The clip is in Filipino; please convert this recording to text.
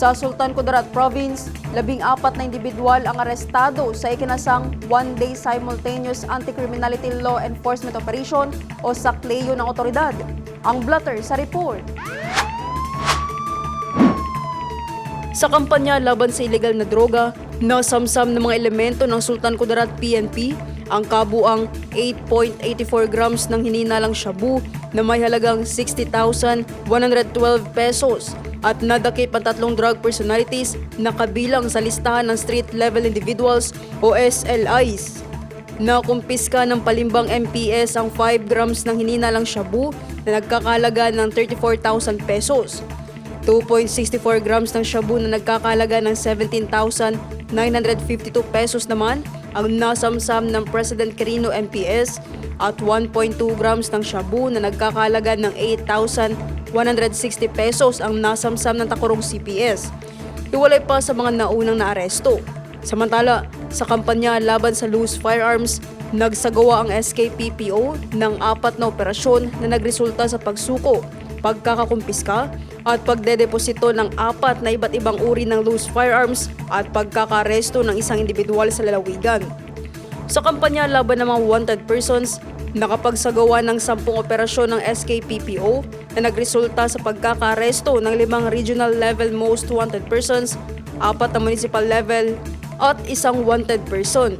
Sa Sultan Kudarat Province, labing apat na individual ang arestado sa ikinasang one-day simultaneous anti-criminality law enforcement operation o SACLEO ng otoridad. Ang blotter sa report. Sa kampanya laban sa ilegal na droga, nasamsam ng mga elemento ng Sultan Kudarat PNP ang kabuang 8.84 grams ng hininalang shabu na may halagang 60,112 pesos at nadakip ang tatlong drug personalities na kabilang sa listahan ng street level individuals o SLIs. Nakumpiska ng palimbang MPS ang 5 grams ng hininalang shabu na nagkakalaga ng 34,000 pesos. 2.64 grams ng shabu na nagkakalaga ng 17,952 pesos naman ang nasamsam ng President Quirino MPS at 1.2 grams ng shabu na nagkakalaga ng 8,160 pesos ang nasamsam ng Takurong CPS. Hiwalay pa sa mga naunang naaresto. Samantala, sa kampanya laban sa loose firearms, nagsagawa ang SKPPO ng apat na operasyon na nagresulta sa pagsuko, pagkakakumpiska at pagdedeposito ng apat na iba't ibang uri ng loose firearms at pagkakaresto ng isang individual sa lalawigan. Sa kampanya laban ng mga wanted persons, nakapagsagawa ng sampung operasyon ng SKPPO na nagresulta sa pagkakaresto ng limang regional level most wanted persons, apat na municipal level, at isang wanted person.